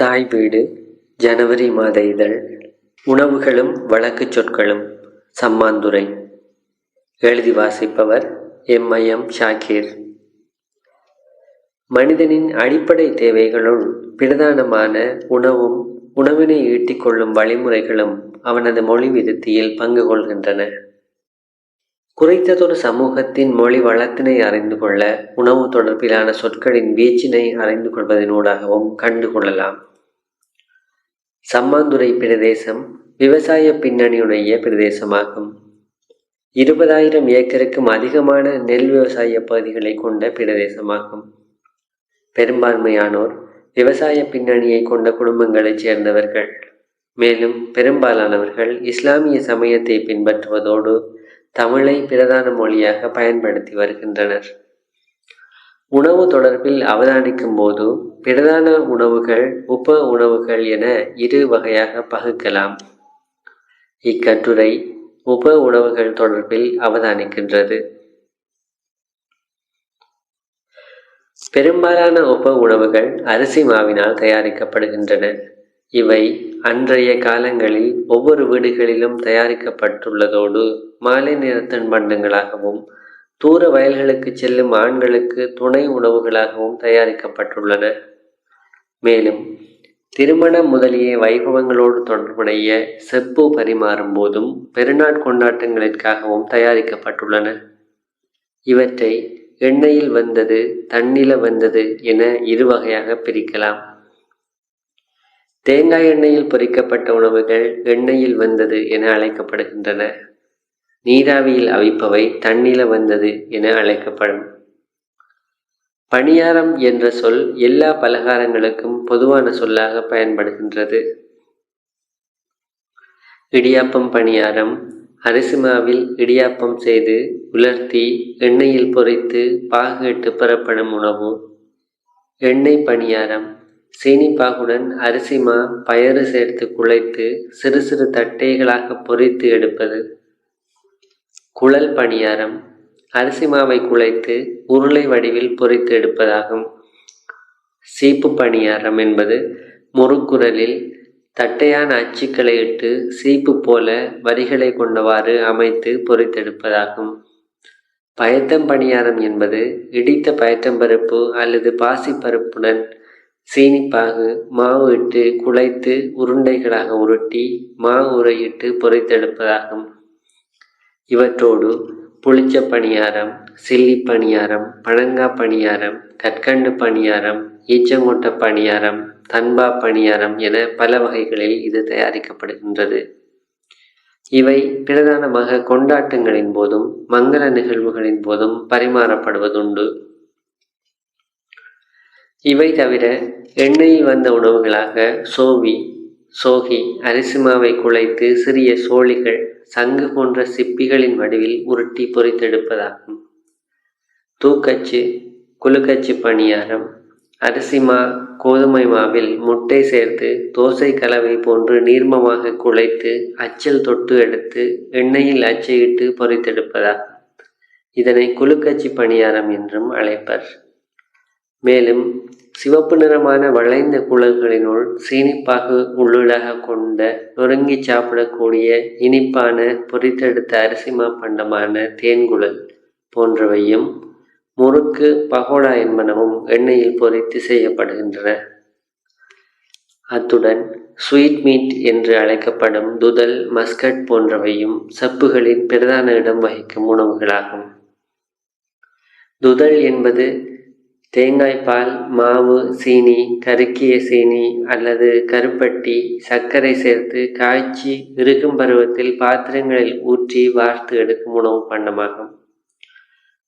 தாய் வீடு ஜனவரி மாத இதழ் உணவுகளும் வழக்குச் சொற்களும் சம்மாந்துரை எழுதி வாசிப்பவர் எம்ஐஎம் ஷாக்கீர். மனிதனின் அடிப்படை தேவைகளுள் பிரதானமான உணவும் உணவினை ஈட்டிக் கொள்ளும் வழிமுறைகளும் அவனது மொழி விருத்தியில் பங்கு கொள்கின்றன. குறைத்ததொரு சமூகத்தின் மொழி வளத்தினை அறிந்து கொள்ள உணவு தொடர்பிலான சொற்களின் வீச்சினை அறிந்து கொள்வதனூடாகவும் கண்டு கொள்ளலாம் சம்மாந்துறை பிரதேசம் விவசாய பின்னணியுடைய பிரதேசமாகும். இருபதாயிரம் ஏக்கருக்கும் அதிகமான நெல் விவசாய பகுதிகளை கொண்ட பிரதேசமாகும். பெரும்பான்மையானோர் விவசாய பின்னணியை கொண்ட குடும்பங்களைச் சேர்ந்தவர்கள். மேலும் பெரும்பாலானவர்கள் இஸ்லாமிய சமயத்தை பின்பற்றுவதோடு தமிழை பிரதான மொழியாக பயன்படுத்தி வருகின்றனர். உணவு தொடர்பில் அவதானிக்கும் போது பிரதான உணவுகள் உப உணவுகள் என இரு வகையாக பகுக்கலாம். இக்கட்டுரை உப உணவுகள் தொடர்பில் அவதானிக்கின்றது. பெரும்பாலான உப உணவுகள் அரிசி மாவினால் தயாரிக்கப்படுகின்றன. இவை அன்றைய காலங்களில் ஒவ்வொரு வீடுகளிலும் தயாரிக்கப்பட்டுள்ளதோடு மாலை நேர பண்டங்களாகவும் தூர வயல்களுக்கு செல்லும் ஆண்களுக்கு துணை உணவுகளாகவும் தயாரிக்கப்பட்டுள்ளன. மேலும் திருமணம் முதலிய வைபவங்களோடு தொடர்புடைய செப்பு பரிமாறும் போதும் பெருநாட் கொண்டாட்டங்களிற்காகவும் தயாரிக்கப்பட்டுள்ளன. இவற்றை எண்ணெயில் வந்தது தண்ணில வந்தது என இரு வகையாக பிரிக்கலாம். தேங்காய் எண்ணெயில் பொரிக்கப்பட்ட உணவுகள் எண்ணெயில் வந்தது என அழைக்கப்படுகின்றன. நீராவியில் அவிப்பவை தண்ணில வந்தது என அழைக்கப்படும். பணியாரம் என்ற சொல் எல்லா பலகாரங்களுக்கும் பொதுவான சொல்லாக பயன்படுகின்றது. இடியாப்பம் பணியாரம் அரிசி மாவில் இடியாப்பம் செய்து உலர்த்தி எண்ணெயில் பொரித்து பாகிட்டு பெறப்படும் உணவு. எண்ணெய் பணியாரம் சீனிப்பாகுடன் அரிசி மா பயறு சேர்த்து குழைத்து சிறு சிறு தட்டைகளாக பொரித்து எடுப்பது. குழல் பணியாரம் அரிசி மாவை குழைத்து உருளை வடிவில் பொரித்து எடுப்பதாகும். சீப்பு பணியாரம் என்பது முறுக்குரலில் தட்டையான அச்சுக்களை இட்டு சீப்பு போல வரிகளை கொண்டவாறு அமைத்து பொரித்தெடுப்பதாகும் பயத்தம் பணியாரம் என்பது இடித்த பயத்தம்பருப்பு அல்லது பாசிப்பருப்புடன் சீனிப்பாகு மாவு இட்டு குழைத்து உருண்டைகளாக உருட்டி மாவு உரையிட்டு பொரித்தெடுப்பதாகும் இவற்றோடு புளிச்ச பணியாரம் சில்லி பணியாரம் பழங்கா பணியாரம் கற்கண்டு பணியாரம் ஈச்சங்கொட்ட பணியாரம் தன்பா பணியாரம் என பல வகைகளில் இது தயாரிக்கப்படுகின்றது. இவை பிரதானமாக கொண்டாட்டங்களின் போதும் மங்கள நிகழ்வுகளின் போதும் பரிமாறப்படுவதுண்டு. இவை தவிர எண்ணெயில் வந்த உணவுகளாக சோவி சோகி அரிசிமாவை குழைத்து சிறிய சோழிகள் சங்கு போன்ற சிப்பிகளின் வடிவில் உருட்டி பொறித்தெடுப்பதாகும். தூக்கச்சு குலுக்கச்சு பணியாரம் அரிசிமா கோதுமை மாவில் முட்டை சேர்த்து தோசை கலவை போன்று நீர்மமாக குழைத்து அச்சல் தொட்டு எடுத்து எண்ணெயில் அச்சையிட்டு பொறித்தெடுப்பதாகும். இதனை குலுக்கச்சி பணியாரம் என்றும் அழைப்பர். மேலும் சிவப்பு நிறமான வளைந்த குழல்களினுள் சீனிப்பாகு உள்ளிடாக கொண்ட நொறுங்கி சாப்பிடக்கூடிய இனிப்பான பொரித்தெடுத்த அரிசிமா பண்டமான தேன்குழல் போன்றவையும் முறுக்கு பகோடா என்பனவும் எண்ணெயில் பொரித்து செய்யப்படுகின்றன. அத்துடன் ஸ்வீட் மீட் என்று அழைக்கப்படும் துதல் மஸ்கட் போன்றவையும் சப்புகளின் பிரதான இடம் வகிக்கும் உணவுகளாகும். துதல் என்பது தேங்காய்பால் மாவு சீனி கருக்கிய சீனி அல்லது கருப்பட்டி சர்க்கரை சேர்த்து காய்ச்சி இருக்கும் பருவத்தில் பாத்திரங்களில் ஊற்றி வார்த்து எடுக்கும் உணவு பண்டமாகும்.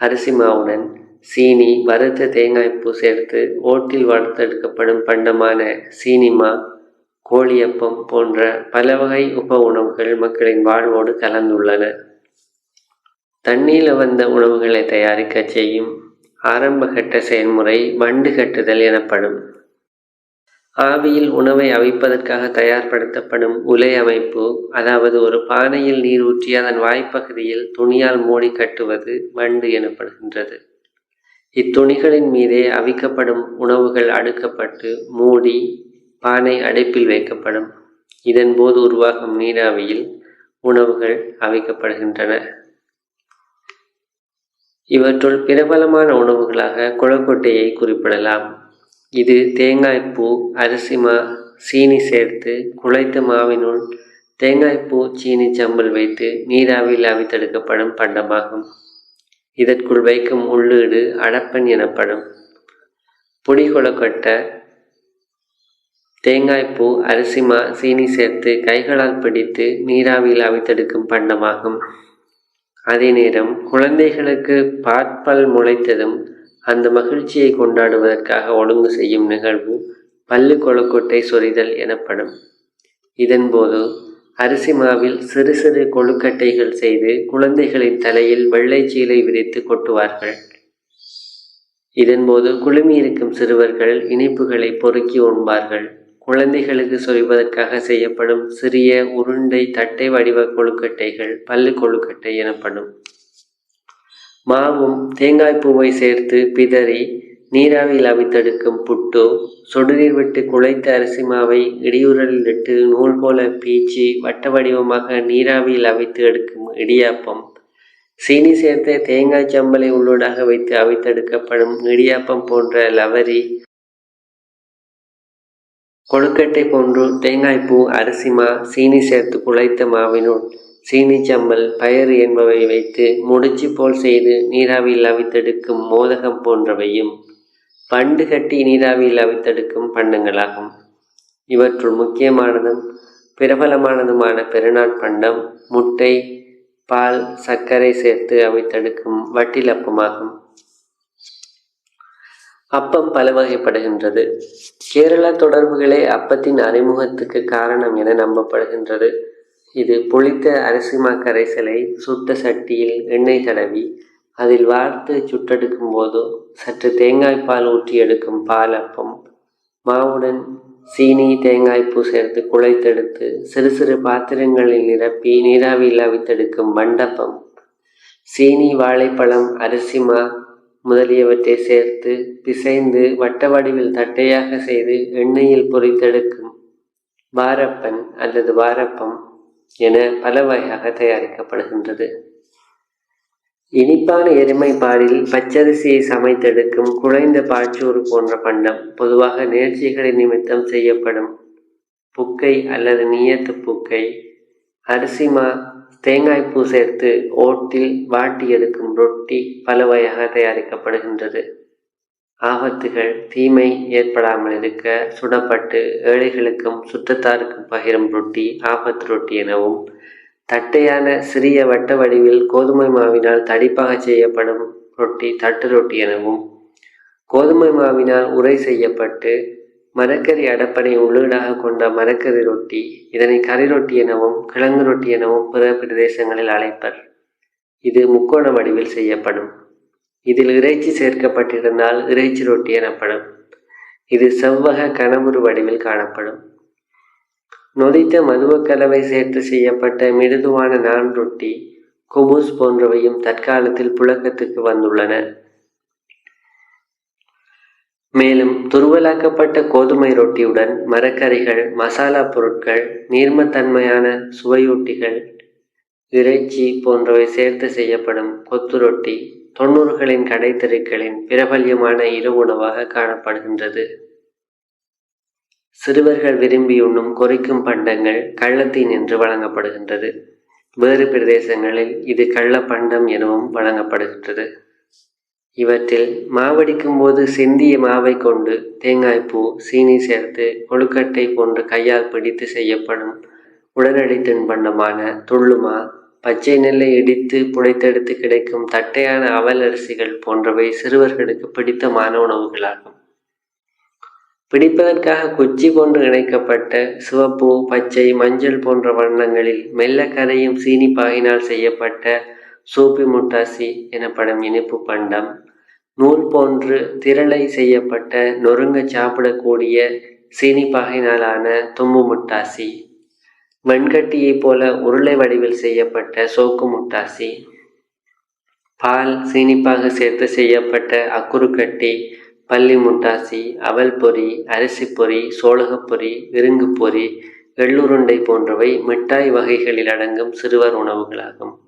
அரிசி மாவுடன் சீனி வறுத்த தேங்காய்ப்பூ சேர்த்து ஓட்டில் வளர்த்தெடுக்கப்படும் பண்டமான சீனிமா கோழியப்பம் போன்ற பல வகை உப உணவுகள் மக்களின் வாழ்வோடு கலந்துள்ளன. தண்ணீரில் வந்த உணவுகளை தயாரிக்க செய்யும் ஆரம்பகட்ட செயல்முறை வண்டு கட்டுதல் எனப்படும். ஆவியில் உணவை அவிப்பதற்காக தயார்படுத்தப்படும் உலை அமைப்பு அதாவது ஒரு பானையில் நீர் ஊற்றி அதன் வாய்ப்பகுதியில் துணியால் மூடி கட்டுவது வண்டு எனப்படுகின்றது. இத்துணிகளின் மீதே அவிக்கப்படும் உணவுகள் அடுக்கப்பட்டு மூடி பானை அடைப்பில் வைக்கப்படும். இதன் போது உருவாகும் நீராவியில் உணவுகள் அவிக்கப்படுகின்றன. இவற்றுள் பிரபலமான உணவுகளாக குளக்கொட்டையை குறிப்பிடலாம். இது தேங்காய்ப்பூ அரிசிமா சீனி சேர்த்து குழைத்த மாவினுள் தேங்காய்ப்பூ சீனி சம்பல் வைத்து நீராவியில் அவித்தெடுக்கப்படும் பண்டமாகும். இதற்குள் வைக்கும் உள்ளீடு அடப்பன் எனப்படும். புடி கொழுக்கட்டை தேங்காய்ப்பூ அரிசிமா சீனி சேர்த்து கைகளால் பிடித்து நீராவியில் அவித்தெடுக்கும் பண்டமாகும். அதே நேரம் குழந்தைகளுக்கு பாற்பல் முளைத்ததும் அந்த மகிழ்ச்சியை கொண்டாடுவதற்காக ஒழுங்கு செய்யும் நிகழ்வு பல்லு கொழுக்கொட்டை சொரிதல் எனப்படும். இதன்போது அரிசி மாவில் சிறு சிறு கொழுக்கட்டைகள் செய்து குழந்தைகளின் தலையில் வெள்ளை சீலை விரித்து கொட்டுவார்கள். இதன்போது குழுமி இருக்கும் சிறுவர்கள் இனிப்புகளை பொறுக்கி உண்பார்கள். குழந்தைகளுக்கு சொல்வதற்காக செய்யப்படும் சிறிய உருண்டை தட்டை வடிவ கொழுக்கட்டைகள் பல்லு கொழுக்கட்டை எனப்படும். மாவும் தேங்காய் பூவை சேர்த்து பிதறி நீராவியில் அவித்தெடுக்கும் புட்டு சுடுநீர் விட்டு குழைத்த அரிசி மாவை இடியுரலில் இட்டு நூல் போல பீச்சி வட்ட வடிவமாக நீராவியில் அவித்து எடுக்கும் இடியாப்பம். சீனி சேர்த்த தேங்காய் சம்பலை உள்ளூடாக வைத்து அவித்தெடுக்கப்படும் இடியாப்பம் போன்ற லவரி கொழுக்கட்டை போன்று தேங்காய்ப்பூ அரிசிமா சீனி சேர்த்து குழைத்த மாவினுள் சீனி சம்பல் பயறு என்பவை வைத்து முடிச்சு போல் செய்து நீராவியில் அவித்தெடுக்கும் மோதகம் போன்றவையும் பண்டு கட்டி நீராவியில் அவித்தெடுக்கும் பண்டங்களாகும். இவற்றுள் முக்கியமானதும் பிரபலமானதுமான பெருநாட் பண்டம் முட்டை பால் சர்க்கரை சேர்த்து அவித்தெடுக்கும் வட்டிலப்பமாகும். அப்பம் பல வகைப்படுகின்றது கேரள தொடர்புகளே அப்பத்தின் அறிமுகத்துக்கு காரணம் என நம்பப்படுகின்றது. இது புளித்த அரிசிமா கரைசலை சுட்ட சட்டியில் எண்ணெய் தடவி அதில் வார்த்து சுட்டெடுக்கும் போதோ சற்று தேங்காய் பால் ஊற்றி எடுக்கும் பால் அப்பம். மாவுடன் சீனி தேங்காய்ப்பூ சேர்த்து குழைத்தெடுத்து சிறு சிறு பாத்திரங்களில் நிரப்பி நீராவியில் அவித்தெடுக்கும் மண்டப்பம் சீனி வாழைப்பழம் அரிசிமா முதலியவற்றை சேர்த்து பிசைந்து வட்ட வடிவில் தட்டையாக செய்து எண்ணெயில் பொறித்தெடுக்கும் வாரப்பன் அல்லது வாரப்பம் என பல வகையாக தயாரிக்கப்படுகின்றது. இனிப்பான எருமை பாலில் பச்சரிசியை சமைத்தெடுக்கும் குழைந்த பாச்சோறு போன்ற பண்டம் பொதுவாக நேர்ச்சிகளின் நிமித்தம் செய்யப்படும். புக்கை அல்லது நீயத்து புக்கை அரிசிமா தேங்காய்ப்பூ சேர்த்து ஓட்டில் வாட்டி எடுக்கும் ரொட்டி பல வகையாக தயாரிக்கப்படுகின்றது. ஆபத்துகள் தீமை ஏற்படாமல் இருக்க சுடப்பட்டு ஏழைகளுக்கும் சுற்றத்தாருக்கும் பகிரும் ரொட்டி ஆபத்து ரொட்டி எனவும் தட்டையான சிறிய வட்ட வடிவில் கோதுமை மாவினால் தடிப்பாக செய்யப்படும் ரொட்டி தட்டு ரொட்டி எனவும் கோதுமை மாவினால் உரை செய்யப்பட்டு மரக்கறி அடப்பனை உள்ளீடாக கொண்ட மரக்கறி ரொட்டி இதனை கறி ரொட்டி எனவும் கிழங்கு ரொட்டி எனவும் பிற பிரதேசங்களில் அழைப்பர். இது முக்கோண வடிவில் செய்யப்படும். இதில் இறைச்சி சேர்க்கப்பட்டிருந்தால் இறைச்சி ரொட்டி எனப்படும். இது செவ்வக கனவுரு வடிவில் காணப்படும். நொதித்த மதுவக்கலவை சேர்த்து செய்யப்பட்ட மிருதுவான நான் ரொட்டி குபூஸ் போன்றவையும் தற்காலத்தில் புழக்கத்துக்கு வந்துள்ளன. மேலும் துருவலாக்கப்பட்ட கோதுமை ரொட்டியுடன் மரக்கறிகள் மசாலா பொருட்கள் நீர்மத்தன்மையான சுவையூட்டிகள் இறைச்சி போன்றவை சேர்த்து செய்யப்படும் கொத்து ரொட்டி தொண்ணூறுகளின் கடைத்தெருக்களின் பிரபல்யமான இரவு உணவாக காணப்படுகின்றது. சிறுவர்கள் விரும்பி உண்ணும் கொறிக்கும் பண்டங்கள் கள்ளத்தீன் என்று வழங்கப்படுகின்றது. வேறு பிரதேசங்களில் இது கள்ளப்பண்டம் எனவும் வழங்கப்படுகின்றது. இவற்றில் மாவடிக்கும் போது சிந்திய மாவை கொண்டு தேங்காய்ப்பூ சீனி சேர்த்து கொழுக்கட்டை போன்று கையால் பிடித்து செய்யப்படும் உடனடி தின்பண்டமான துள்ளுமா பச்சை நெல்லை இடித்து புடைத்தெடுத்து கிடைக்கும் தட்டையான அவல் அரிசிகள் போன்றவை சிறுவர்களுக்கு பிடித்தமான உணவுகளாகும். பிடிப்பதற்காக குச்சி போன்று இணைக்கப்பட்ட சிவப்பு பச்சை மஞ்சள் போன்ற வண்ணங்களில் மெல்ல கரையும் சீனி பாகினால் செய்யப்பட்ட சூப்பி முட்டாசி எனப்படும் இனிப்பு பண்டம். நூல் போன்று திரளை செய்யப்பட்ட நொறுங்க சாப்பிடக்கூடிய சீனி பாகையினாலான தும்பு முட்டாசி வெண்கட்டியைப் போல உருளை வடிவில் செய்யப்பட்ட சோக்கு முட்டாசி பால் சீனிப்பாக சேர்த்து செய்யப்பட்ட அக்குறுக்கட்டி பள்ளி முட்டாசி அவல் பொரி அரிசி பொறி சோளகப்பொறி இருங்கு எள்ளுருண்டை போன்றவை மிட்டாய் வகைகளில் அடங்கும் சிறுவர் உணவுகளாகும்.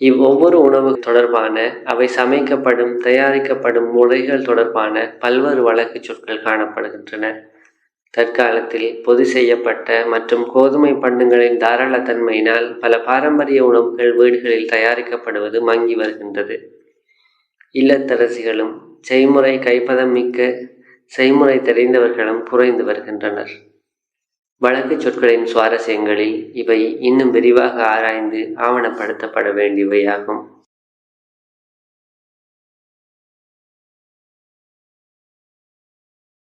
இவ்வொவ்வொரு உணவு தொடர்பான அவை சமைக்கப்படும் தயாரிக்கப்படும் முறைகள் தொடர்பான பல்வேறு வழக்குச் சொற்கள் காணப்படுகின்றன. தற்காலத்தில் பொது செய்யப்பட்ட மற்றும் கோதுமை பண்டங்களின் தாராளத்தன்மையினால் பல பாரம்பரிய உணவுகள் வீடுகளில் தயாரிக்கப்படுவது மங்கி வருகின்றது. இல்லத்தரசிகளும் செய்முறை கைப்பதம் மிக்க செய்முறை தெரிந்தவர்களும் குறைந்து வருகின்றனர். வழக்குச் சொற்களின் சுவாரஸ்யங்களில் இவை இன்னும் விரிவாக ஆராய்ந்து ஆவணப்படுத்தப்பட வேண்டியவையாகும்.